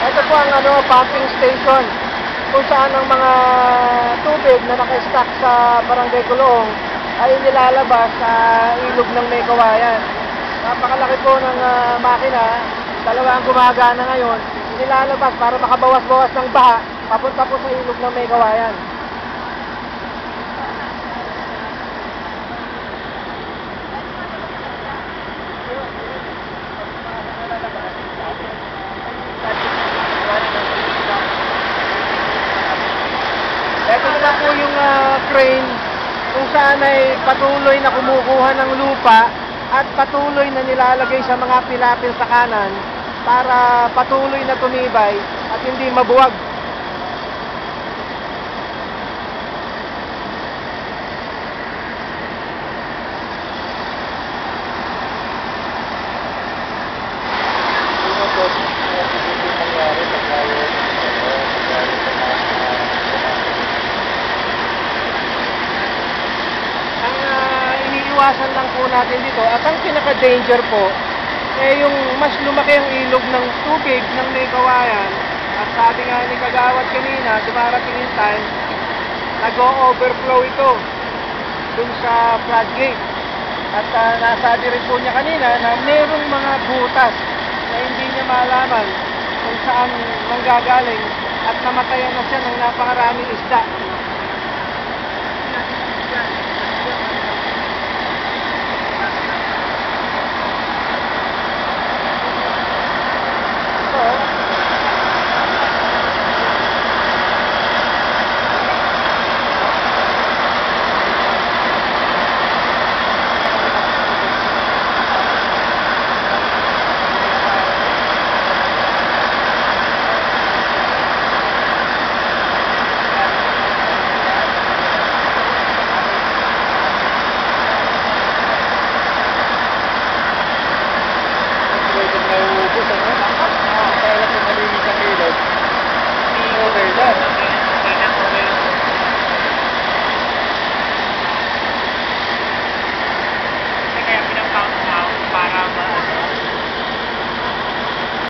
Ito po ang ano, pumping station kung saan ang mga tubig na naka-stack sa Barangay Kulong ay nilalabas sa ilog ng May. Napakalaki po ng ah, makina, dalawa ang gumagana ngayon, nilalabas para makabawas-bawas ng baha papunta po sa ilog ng May. Ito na po yung ah, crane kung saan ay patuloy na kumukuha ng lupa at patuloy na nilalagay sa mga pilapil sa kanan para patuloy na tumibay at hindi mabuwag. Po posibleng mangyari pag tayo nangyari sa mga Ang iniiwasan lang po natin dito at ang pinaka-danger po eh yung mas lumaki ang ilog ng tubig ng may kawayan at sabi nga ni Kagawad kanina, dumarating yung time nag-overflow ito dun sa floodgate. At ah, nasabi rin po niya kanina na merong mga butas na hindi niya malaman kung saan manggagaling at namatayan na siya ng napakaraming isda.